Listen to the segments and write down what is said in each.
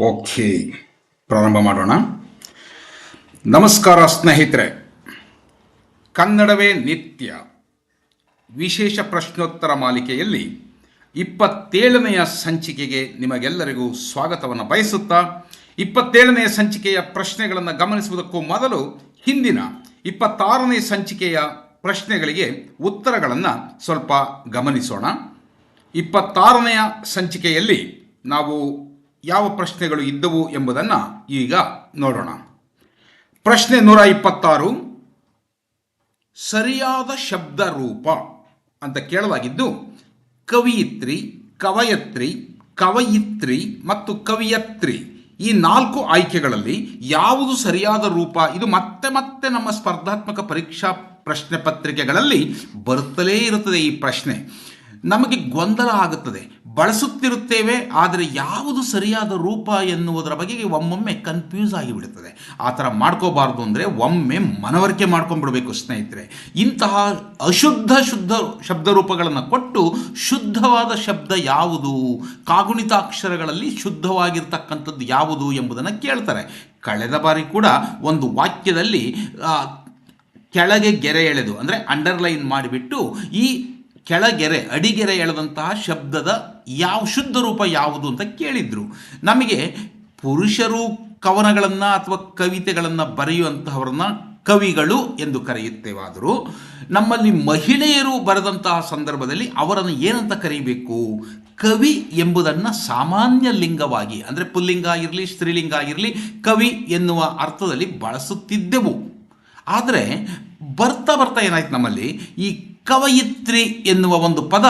Okay, ಪ್ರಾರಂಭ ಮಾಡೋಣ. ನಮಸ್ಕಾರ ಸ್ನೇಹಿತರೆ. ಕನ್ನಡವೇ ನಿತ್ಯ. ವಿಶೇಷ ಪ್ರಶ್ನೋತ್ತರ ಮಾಲಿಕೆಯಲ್ಲಿ ಇಪ್ಪತ್ತೇಳನೆಯ ಸಂಚಿಕೆಗೆ ನಿಮಗೆಲ್ಲರಿಗೂ ಸ್ವಾಗತವನ್ನು ಬಯಸುತ್ತಾ, ಇಪ್ಪತ್ತೇಳನೆಯ ಸಂಚಿಕೆಯ ಪ್ರಶ್ನೆಗಳನ್ನು ಗಮನಿಸುವುದಕ್ಕೂ ಮೊದಲು ಹಿಂದಿನ ಇಪ್ಪತ್ತಾರನೇ ಸಂಚಿಕೆಯ ಪ್ರಶ್ನೆಗಳಿಗೆ ಉತ್ತರಗಳನ್ನು ಸ್ವಲ್ಪ ಗಮನಿಸೋಣ. ಇಪ್ಪತ್ತಾರನೆಯ ಸಂಚಿಕೆಯಲ್ಲಿ ನಾವು ಯಾವ ಪ್ರಶ್ನೆಗಳು ಇದ್ದವು ಎಂಬುದನ್ನು ಈಗ ನೋಡೋಣ. ಪ್ರಶ್ನೆ ನೂರ ಇಪ್ಪತ್ತಾರು, ಸರಿಯಾದ ಶಬ್ದ ರೂಪ ಅಂತ ಕೇಳಲಾಗಿದ್ದು, ಕವಿಯಿತ್ರಿ, ಕವಯತ್ರಿ, ಕವಯಿತ್ರಿ ಮತ್ತು ಕವಿಯತ್ರಿ ಈ ನಾಲ್ಕು ಆಯ್ಕೆಗಳಲ್ಲಿ ಯಾವುದು ಸರಿಯಾದ ರೂಪ? ಇದು ಮತ್ತೆ ಮತ್ತೆ ನಮ್ಮ ಸ್ಪರ್ಧಾತ್ಮಕ ಪರೀಕ್ಷಾ ಪ್ರಶ್ನೆ ಪತ್ರಿಕೆಗಳಲ್ಲಿ ಬರುತ್ತಲೇ ಇರುತ್ತದೆ ಈ ಪ್ರಶ್ನೆ. ನಮಗೆ ಗೊಂದಲ ಆಗುತ್ತದೆ. ಬಳಸುತ್ತಿರುತ್ತೇವೆ, ಆದರೆ ಯಾವುದು ಸರಿಯಾದ ರೂಪ ಎನ್ನುವುದರ ಬಗೆಗೆ ಒಮ್ಮೊಮ್ಮೆ ಕನ್ಫ್ಯೂಸ್ ಆಗಿಬಿಡುತ್ತದೆ. ಆ ಥರ ಮಾಡ್ಕೋಬಾರ್ದು ಅಂದರೆ ಒಮ್ಮೆ ಮನವರಿಕೆ ಮಾಡ್ಕೊಂಡ್ಬಿಡಬೇಕು ಸ್ನೇಹಿತರೆ. ಇಂತಹ ಅಶುದ್ಧ ಶುದ್ಧ ಶಬ್ದ ರೂಪಗಳನ್ನು ಕೊಟ್ಟು ಶುದ್ಧವಾದ ಶಬ್ದ ಯಾವುದು? ಕಾಗುಣಿತಾಕ್ಷರಗಳಲ್ಲಿ ಶುದ್ಧವಾಗಿರ್ತಕ್ಕಂಥದ್ದು ಯಾವುದು ಎಂಬುದನ್ನು ಕೇಳ್ತಾರೆ. ಕಳೆದ ಬಾರಿ ಕೂಡ ಒಂದು ವಾಕ್ಯದಲ್ಲಿ ಕೆಳಗೆ ಗೆರೆ ಎಳೆದು, ಅಂದರೆ ಅಂಡರ್ಲೈನ್ ಮಾಡಿಬಿಟ್ಟು ಈ ಕೆಳಗೆರೆ, ಅಡಿಗೆರೆ ಎಳೆದಂತಹ ಶಬ್ದದ ಯಾವ ಶುದ್ಧ ರೂಪ ಯಾವುದು ಅಂತ ಕೇಳಿದ್ರು. ನಮಗೆ ಪುರುಷರು ಕವನಗಳನ್ನು ಅಥವಾ ಕವಿತೆಗಳನ್ನು ಬರೆಯುವಂತಹವ್ರನ್ನ ಕವಿಗಳು ಎಂದು ಕರೆಯುತ್ತೇವಾದರೂ, ನಮ್ಮಲ್ಲಿ ಮಹಿಳೆಯರು ಬರೆದಂತಹ ಸಂದರ್ಭದಲ್ಲಿ ಅವರನ್ನು ಏನಂತ ಕರೀಬೇಕು? ಕವಿ ಎಂಬುದನ್ನು ಸಾಮಾನ್ಯ ಲಿಂಗವಾಗಿ, ಅಂದರೆ ಪುಲ್ಲಿಂಗ ಆಗಿರಲಿ ಸ್ತ್ರೀಲಿಂಗ ಆಗಿರಲಿ ಕವಿ ಎನ್ನುವ ಅರ್ಥದಲ್ಲಿ ಬಳಸುತ್ತಿದ್ದೆವು. ಆದರೆ ಬರ್ತಾ ಬರ್ತಾ ಏನಾಯ್ತು ನಮ್ಮಲ್ಲಿ? ಈ ಕವಯಿತ್ರಿ ಎನ್ನುವ ಒಂದು ಪದ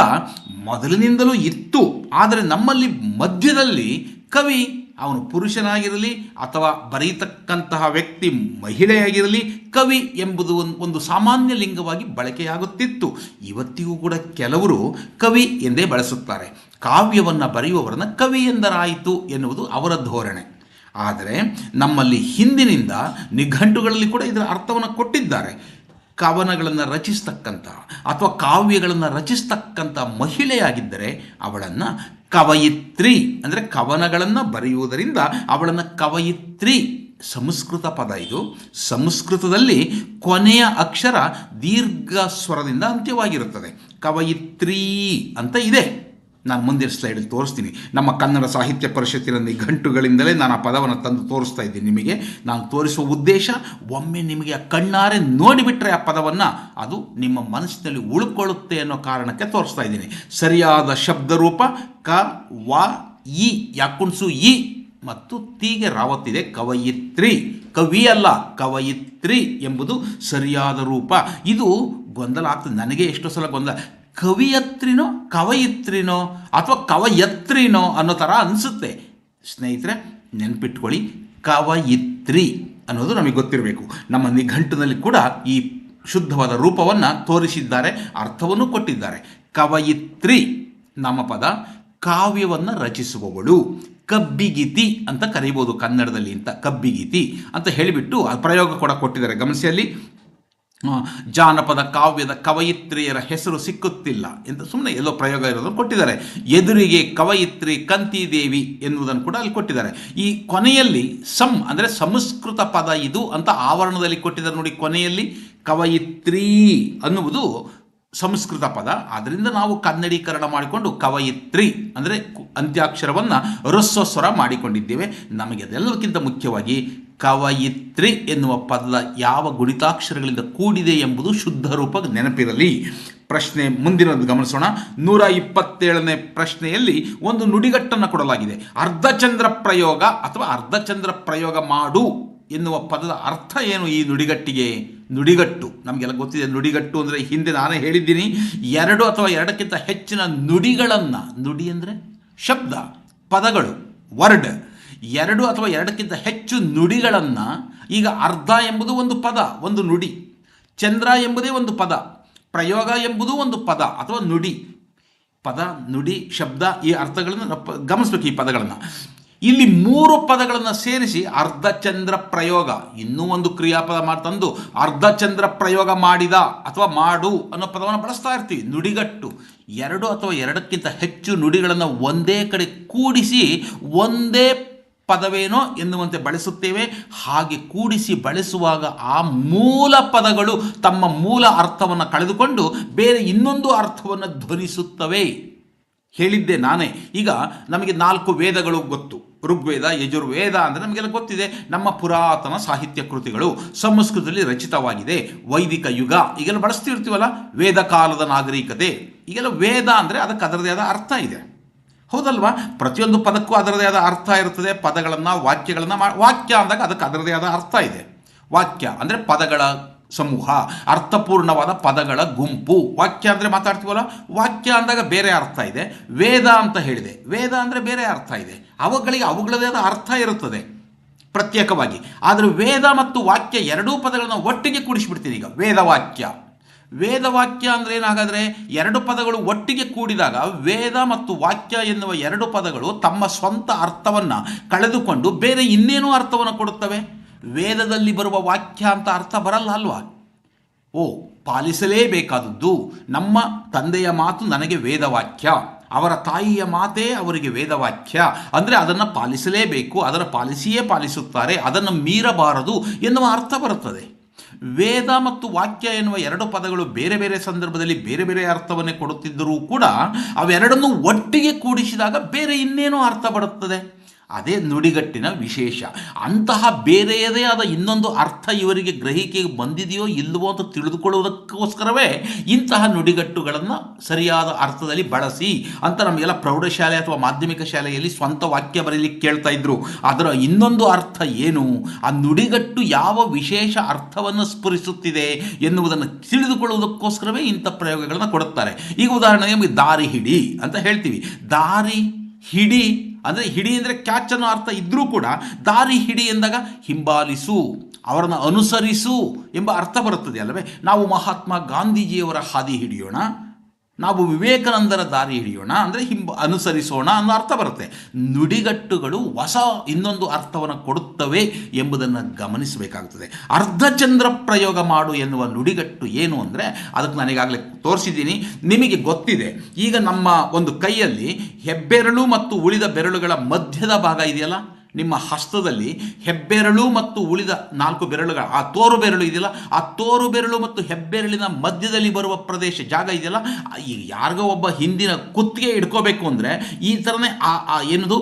ಮೊದಲಿನಿಂದಲೂ ಇತ್ತು. ಆದರೆ ನಮ್ಮಲ್ಲಿ ಮಧ್ಯದಲ್ಲಿ ಕವಿ ಅವನು ಪುರುಷನಾಗಿರಲಿ ಅಥವಾ ಬರೀತಕ್ಕಂತಹ ವ್ಯಕ್ತಿ ಮಹಿಳೆಯಾಗಿರಲಿ ಕವಿ ಎಂಬುದು ಒಂದು ಸಾಮಾನ್ಯ ಲಿಂಗವಾಗಿ ಬಳಕೆಯಾಗುತ್ತಿತ್ತು. ಇವತ್ತಿಗೂ ಕೂಡ ಕೆಲವರು ಕವಿ ಎಂದೇ ಬಳಸುತ್ತಾರೆ. ಕಾವ್ಯವನ್ನು ಬರೆಯುವವರನ್ನು ಕವಿ ಎಂದರಾಯಿತು ಎನ್ನುವುದು ಅವರ ಧೋರಣೆ. ಆದರೆ ನಮ್ಮಲ್ಲಿ ಹಿಂದಿನಿಂದ ನಿಘಂಟುಗಳಲ್ಲಿ ಕೂಡ ಇದರ ಅರ್ಥವನ್ನು ಕೊಟ್ಟಿದ್ದಾರೆ. ಕವನಗಳನ್ನು ರಚಿಸ್ತಕ್ಕಂಥ ಅಥವಾ ಕಾವ್ಯಗಳನ್ನು ರಚಿಸ್ತಕ್ಕಂಥ ಮಹಿಳೆಯಾಗಿದ್ದರೆ ಅವಳನ್ನು ಕವಯಿತ್ರಿ. ಅಂದರೆ ಕವನಗಳನ್ನು ಬರೆಯುವುದರಿಂದ ಅವಳನ್ನು ಕವಯಿತ್ರಿ. ಸಂಸ್ಕೃತ ಪದ ಇದು. ಸಂಸ್ಕೃತದಲ್ಲಿ ಕೊನೆಯ ಅಕ್ಷರ ದೀರ್ಘ ಸ್ವರದಿಂದ ಅಂತ್ಯವಾಗಿರುತ್ತದೆ. ಕವಯಿತ್ರಿ ಅಂತ ಇದೆ. ನಾನು ಮುಂದಿನ ಸ್ಲೈಡಲ್ಲಿ ತೋರಿಸ್ತೀನಿ. ನಮ್ಮ ಕನ್ನಡ ಸಾಹಿತ್ಯ ಪರಿಷತ್ತಿನ ನಿಘಂಟುಗಳಿಂದಲೇ ನಾನು ಆ ಪದವನ್ನು ತಂದು ತೋರಿಸ್ತಾ ಇದ್ದೀನಿ ನಿಮಗೆ. ನಾನು ತೋರಿಸುವ ಉದ್ದೇಶ, ಒಮ್ಮೆ ನಿಮಗೆ ಆ ಕಣ್ಣಾರೆ ನೋಡಿಬಿಟ್ರೆ ಆ ಪದವನ್ನು ಅದು ನಿಮ್ಮ ಮನಸ್ಸಿನಲ್ಲಿ ಉಳ್ಕೊಳ್ಳುತ್ತೆ ಅನ್ನೋ ಕಾರಣಕ್ಕೆ ತೋರಿಸ್ತಾ ಇದ್ದೀನಿ. ಸರಿಯಾದ ಶಬ್ದರೂಪ, ಕ, ವ, ಇ, ಯಾಕುಣ್ಸು, ಇ ಮತ್ತು ತೀಗೆ ರಾವತ್ತಿದೆ. ಕವಯಿತ್ರಿ. ಕವಿ ಅಲ್ಲ, ಕವಯಿತ್ರಿ ಎಂಬುದು ಸರಿಯಾದ ರೂಪ. ಇದು ಗೊಂದಲ ಆಗ್ತದೆ. ನನಗೆ ಎಷ್ಟೋ ಸಲ ಗೊಂದಲ. ಕವಿಯತ್ರಿನೋ ಕವಯಿತ್ರಿನೋ ಅಥವಾ ಕವಯತ್ರಿನೋ ಅನ್ನೋ ಥರ ಅನಿಸುತ್ತೆ. ಸ್ನೇಹಿತರೆ ನೆನ್ಪಿಟ್ಕೊಳ್ಳಿ. ಕವಯಿತ್ರಿ ಅನ್ನೋದು ನಮಗೆ ಗೊತ್ತಿರಬೇಕು. ನಮ್ಮ ನಿಘಂಟಿನಲ್ಲಿ ಕೂಡ ಈ ಶುದ್ಧವಾದ ರೂಪವನ್ನು ತೋರಿಸಿದ್ದಾರೆ ಅರ್ಥವನ್ನು ಕೊಟ್ಟಿದ್ದಾರೆ. ಕವಯಿತ್ರಿ ನಾಮಪದ ಕಾವ್ಯವನ್ನು ರಚಿಸುವವಳು. ಕಬ್ಬಿಗಿತಿ ಅಂತ ಕರೀಬೋದು ಕನ್ನಡದಲ್ಲಿ ಅಂತ. ಕಬ್ಬಿಗಿತಿ ಅಂತ ಹೇಳಿಬಿಟ್ಟು ಆ ಪ್ರಯೋಗ ಕೂಡ ಕೊಟ್ಟಿದ್ದಾರೆ. ಗಮನಿಸಿ ಅಲ್ಲಿ. ಆ, ಜಾನಪದ ಕಾವ್ಯದ ಕವಯಿತ್ರಿಯರ ಹೆಸರು ಸಿಕ್ಕುತ್ತಿಲ್ಲ ಎಂದು ಸುಮ್ಮನೆ ಎಲ್ಲೋ ಪ್ರಯೋಗ ಇರೋದನ್ನು ಕೊಟ್ಟಿದ್ದಾರೆ. ಎದುರಿಗೆ ಕವಯಿತ್ರಿ ಕಂತಿದೇವಿ ಎನ್ನುವುದನ್ನು ಕೂಡ ಅಲ್ಲಿ ಕೊಟ್ಟಿದ್ದಾರೆ. ಈ ಕೊನೆಯಲ್ಲಿ ಸಂ ಅಂದರೆ ಸಂಸ್ಕೃತ ಪದ ಇದು ಅಂತ ಆವರಣದಲ್ಲಿ ಕೊಟ್ಟಿದ್ದಾರೆ ನೋಡಿ ಕೊನೆಯಲ್ಲಿ. ಕವಯಿತ್ರಿ ಅನ್ನುವುದು ಸಂಸ್ಕೃತ ಪದ. ಆದ್ದರಿಂದ ನಾವು ಕನ್ನಡೀಕರಣ ಮಾಡಿಕೊಂಡು ಕವಯಿತ್ರಿ ಅಂದರೆ ಅಂತ್ಯಾಕ್ಷರವನ್ನು ರಸ್ವಸ್ವರ ಮಾಡಿಕೊಂಡಿದ್ದೇವೆ. ನಮಗೆ ಅದೆಲ್ಲಕ್ಕಿಂತ ಮುಖ್ಯವಾಗಿ ಕವಯಿತ್ರಿ ಎನ್ನುವ ಪದ ಯಾವ ಗುಣಿತಾಕ್ಷರಗಳಿಂದ ಕೂಡಿದೆ ಎಂಬುದು ಶುದ್ಧ ರೂಪ ನೆನಪಿರಲಿ. ಪ್ರಶ್ನೆ ಮುಂದಿನದು ಗಮನಿಸೋಣ. ನೂರ ಇಪ್ಪತ್ತೇಳನೇ ಪ್ರಶ್ನೆಯಲ್ಲಿ ಒಂದು ನುಡಿಗಟ್ಟನ್ನು ಕೊಡಲಾಗಿದೆ. ಅರ್ಧಚಂದ್ರ ಪ್ರಯೋಗ ಅಥವಾ ಅರ್ಧಚಂದ್ರ ಪ್ರಯೋಗ ಮಾಡು ಎನ್ನುವ ಪದದ ಅರ್ಥ ಏನು ಈ ನುಡಿಗಟ್ಟಿಗೆ? ನುಡಿಗಟ್ಟು. ನಮಗೆಲ್ಲ ಗೊತ್ತಿದೆ ನುಡಿಗಟ್ಟು ಅಂದರೆ ಹಿಂದೆ ನಾನೇ ಹೇಳಿದ್ದೀನಿ. ಎರಡು ಅಥವಾ ಎರಡಕ್ಕಿಂತ ಹೆಚ್ಚಿನ ನುಡಿಗಳನ್ನು. ನುಡಿ ಅಂದರೆ ಶಬ್ದ, ಪದಗಳು, ವರ್ಡ್. ಎರಡು ಅಥವಾ ಎರಡಕ್ಕಿಂತ ಹೆಚ್ಚು ನುಡಿಗಳನ್ನು ಈಗ ಅರ್ಧ ಎಂಬುದು ಒಂದು ಪದ, ಒಂದು ನುಡಿ. ಚಂದ್ರ ಎಂಬುದೇ ಒಂದು ಪದ, ಪ್ರಯೋಗ ಎಂಬುದು ಒಂದು ಪದ ಅಥವಾ ನುಡಿ. ಪದ, ನುಡಿ, ಶಬ್ದ ಈ ಅರ್ಥಗಳನ್ನು ಗಮನಿಸ್ಬೇಕು ಈ ಪದಗಳನ್ನು. ಇಲ್ಲಿ ಮೂರು ಪದಗಳನ್ನು ಸೇರಿಸಿ ಅರ್ಧಚಂದ್ರ ಪ್ರಯೋಗ, ಇನ್ನೂ ಒಂದು ಕ್ರಿಯಾಪದ ಮಾಡಿ ತಂದು ಅರ್ಧಚಂದ್ರ ಪ್ರಯೋಗ ಮಾಡಿದ ಅಥವಾ ಮಾಡು ಅನ್ನೋ ಪದವನ್ನು ಬಳಸ್ತಾ ಇರ್ತೀವಿ, ನುಡಿಗಟ್ಟು. ಎರಡು ಅಥವಾ ಎರಡಕ್ಕಿಂತ ಹೆಚ್ಚು ನುಡಿಗಳನ್ನು ಒಂದೇ ಕಡೆ ಕೂಡಿಸಿ ಒಂದೇ ಪದವೇನೋ ಎನ್ನುವಂತೆ ಬಳಸುತ್ತೇವೆ. ಹಾಗೆ ಕೂಡಿಸಿ ಬಳಸುವಾಗ ಆ ಮೂಲ ಪದಗಳು ತಮ್ಮ ಮೂಲ ಅರ್ಥವನ್ನು ಕಳೆದುಕೊಂಡು ಬೇರೆ ಇನ್ನೊಂದು ಅರ್ಥವನ್ನು ಧ್ವನಿಸುತ್ತವೆ. ಹೇಳಿದ್ದೆ ನಾನೇ. ಈಗ ನಮಗೆ ನಾಲ್ಕು ವೇದಗಳು ಗೊತ್ತು. ಋಗ್ವೇದ, ಯಜುರ್ವೇದ ಅಂದರೆ ನಮಗೆಲ್ಲ ಗೊತ್ತಿದೆ. ನಮ್ಮ ಪುರಾತನ ಸಾಹಿತ್ಯ ಕೃತಿಗಳು ಸಂಸ್ಕೃತದಲ್ಲಿ ರಚಿತವಾಗಿದೆ. ವೈದಿಕ ಯುಗ. ಈಗೆಲ್ಲ ಬಳಸ್ತಿರ್ತೀವಲ್ಲ? ವೇದ ಕಾಲದ ನಾಗರಿಕತೆ. ಈಗೆಲ್ಲ ವೇದ ಅಂದರೆ ಅದಕ್ಕೆ ಅದರದೇ ಆದ ಅರ್ಥ ಇದೆ. ಹೌದಲ್ವಾ? ಪ್ರತಿಯೊಂದು ಪದಕ್ಕೂ ಅದರದೇ ಆದ ಅರ್ಥ ಇರ್ತದೆ. ಪದಗಳನ್ನು, ವಾಕ್ಯಗಳನ್ನು ಮಾ, ವಾಕ್ಯ ಅಂದಾಗ ಅದಕ್ಕೆ ಅದರದೇ ಆದ ಅರ್ಥ ಇದೆ. ವಾಕ್ಯ ಅಂದರೆ ಪದಗಳ ಸಮೂಹ, ಅರ್ಥಪೂರ್ಣವಾದ ಪದಗಳ ಗುಂಪು. ವಾಕ್ಯ ಅಂದರೆ ಮಾತಾಡ್ತೀವಲ್ಲ? ವಾಕ್ಯ ಅಂದಾಗ ಬೇರೆ ಅರ್ಥ ಇದೆ. ವೇದ ಅಂತ ಹೇಳಿದೆ. ವೇದ ಅಂದರೆ ಬೇರೆ ಅರ್ಥ ಇದೆ. ಅವುಗಳಿಗೆ ಅವುಗಳದೇ ಆದ ಅರ್ಥ ಇರುತ್ತದೆ ಪ್ರತ್ಯೇಕವಾಗಿ. ಆದರೆ ವೇದ ಮತ್ತು ವಾಕ್ಯ ಎರಡೂ ಪದಗಳನ್ನು ಒಟ್ಟಿಗೆ ಕೂಡಿಸಿಬಿಡ್ತೀನಿ ಈಗ. ವೇದವಾಕ್ಯ ವೇದವಾಕ್ಯ ಅಂದರೆ ಏನಾಗಾದರೆ ಎರಡು ಪದಗಳು ಒಟ್ಟಿಗೆ ಕೂಡಿದಾಗ ವೇದ ಮತ್ತು ವಾಕ್ಯ ಎನ್ನುವ ಎರಡು ಪದಗಳು ತಮ್ಮ ಸ್ವಂತ ಅರ್ಥವನ್ನು ಕಳೆದುಕೊಂಡು ಬೇರೆ ಇನ್ನೇನೋ ಅರ್ಥವನ್ನು ಕೊಡುತ್ತವೆ? ವೇದದಲ್ಲಿ ಬರುವ ವಾಕ್ಯ ಅಂತ ಅರ್ಥ ಬರಲ್ಲ ಅಲ್ವಾ? ಓ, ಪಾಲಿಸಲೇಬೇಕಾದದ್ದು ನಮ್ಮ ತಂದೆಯ ಮಾತು ನನಗೆ ವೇದವಾಕ್ಯ, ಅವರ ತಾಯಿಯ ಮಾತೇ ಅವರಿಗೆ ವೇದವಾಕ್ಯ. ಅಂದರೆ ಅದನ್ನು ಪಾಲಿಸಲೇಬೇಕು, ಅದರ ಪಾಲಿಸಿಯೇ ಪಾಲಿಸುತ್ತಾರೆ, ಅದನ್ನು ಮೀರಬಾರದು ಎನ್ನುವ ಅರ್ಥ ಬರುತ್ತದೆ. ವೇದ ಮತ್ತು ವಾಕ್ಯ ಎನ್ನುವ ಎರಡು ಪದಗಳು ಬೇರೆ ಬೇರೆ ಸಂದರ್ಭದಲ್ಲಿ ಬೇರೆ ಬೇರೆ ಅರ್ಥವನ್ನೇ ಕೊಡುತ್ತಿದ್ದರೂ ಕೂಡ ಅವೆರಡನ್ನು ಒಟ್ಟಿಗೆ ಕೂಡಿಸಿದಾಗ ಬೇರೆ ಇನ್ನೇನೋ ಅರ್ಥ ಬರುತ್ತದೆ. ಅದೇ ನುಡಿಗಟ್ಟಿನ ವಿಶೇಷ. ಅಂತಹ ಬೇರೆಯದೇ ಆದ ಇನ್ನೊಂದು ಅರ್ಥ ಇವರಿಗೆ ಗ್ರಹಿಕೆಗೆ ಬಂದಿದೆಯೋ ಇಲ್ಲವೋ ಅಂತ ತಿಳಿದುಕೊಳ್ಳುವುದಕ್ಕೋಸ್ಕರವೇ ಇಂತಹ ನುಡಿಗಟ್ಟುಗಳನ್ನು ಸರಿಯಾದ ಅರ್ಥದಲ್ಲಿ ಬಳಸಿ ಅಂತ ನಮಗೆಲ್ಲ ಪ್ರೌಢಶಾಲೆ ಅಥವಾ ಮಾಧ್ಯಮಿಕ ಶಾಲೆಯಲ್ಲಿ ಸ್ವಂತ ವಾಕ್ಯ ಬರೀಲಿಕ್ಕೆ ಕೇಳ್ತಾ ಇದ್ರು. ಅದರ ಇನ್ನೊಂದು ಅರ್ಥ ಏನು? ಆ ನುಡಿಗಟ್ಟು ಯಾವ ವಿಶೇಷ ಅರ್ಥವನ್ನು ಸ್ಫುರಿಸುತ್ತಿದೆ ಎನ್ನುವುದನ್ನು ತಿಳಿದುಕೊಳ್ಳುವುದಕ್ಕೋಸ್ಕರವೇ ಇಂಥ ಪ್ರಯೋಗಗಳನ್ನು ಕೊಡುತ್ತಾರೆ. ಈಗ ಉದಾಹರಣೆಗೆ ನಮಗೆ ದಾರಿ ಹಿಡಿ ಅಂತ ಹೇಳ್ತೀವಿ. ದಾರಿ ಹಿಡಿ ಅಂದರೆ ಹಿಡಿ ಅಂದರೆ ಕ್ಯಾಚ್ ಅನ್ನೋ ಅರ್ಥ ಇದ್ದರೂ ಕೂಡ ದಾರಿ ಹಿಡಿ ಎಂದಾಗ ಹಿಂಬಾಲಿಸು, ಅವರನ್ನು ಅನುಸರಿಸು ಎಂಬ ಅರ್ಥ ಬರುತ್ತದೆ ಅಲ್ಲವೇ? ನಾವು ಮಹಾತ್ಮ ಗಾಂಧೀಜಿಯವರ ಹಾದಿ ಹಿಡಿಯೋಣ. ನಾವು ವಿವೇಕಾನಂದರ ದಾರಿ ಹಿಡಿಯೋಣ ಅಂದರೆ ಹಿಂಬ, ಅನುಸರಿಸೋಣ ಅನ್ನೋ ಅರ್ಥ ಬರುತ್ತೆ. ನುಡಿಗಟ್ಟುಗಳು ಹೊಸ ಇನ್ನೊಂದು ಅರ್ಥವನ್ನು ಕೊಡುತ್ತವೆ ಎಂಬುದನ್ನು ಗಮನಿಸಬೇಕಾಗ್ತದೆ. ಅರ್ಧಚಂದ್ರ ಪ್ರಯೋಗ ಮಾಡು ಎನ್ನುವ ನುಡಿಗಟ್ಟು ಏನು ಅಂದರೆ, ಅದಕ್ಕೆ ನಾನೀಗಾಗಲೇ ತೋರಿಸಿದ್ದೀನಿ, ನಿಮಗೆ ಗೊತ್ತಿದೆ. ಈಗ ನಮ್ಮ ಒಂದು ಕೈಯಲ್ಲಿ ಹೆಬ್ಬೆರಳು ಮತ್ತು ಉಳಿದ ಬೆರಳುಗಳ ಮಧ್ಯದ ಭಾಗ ಇದೆಯಲ್ಲ? ನಿಮ್ಮ ಹಸ್ತದಲ್ಲಿ ಹೆಬ್ಬೆರಳು ಮತ್ತು ಉಳಿದ ನಾಲ್ಕು ಬೆರಳುಗಳು, ಆ ತೋರು ಬೆರಳು ಇದೆಯಲ್ಲ, ಆ ತೋರು ಬೆರಳು ಮತ್ತು ಹೆಬ್ಬೆರಳಿನ ಮಧ್ಯದಲ್ಲಿ ಬರುವ ಪ್ರದೇಶ, ಜಾಗ ಇದೆಯಲ್ಲ ಈಗ ಯಾರಿಗೋ ಒಬ್ಬ ಹಿಂದಿನ ಕುತ್ತಿಗೆ ಇಡ್ಕೋಬೇಕು ಅಂದರೆ ಈ ಥರನೇ ಆ ಆ ಏನದು,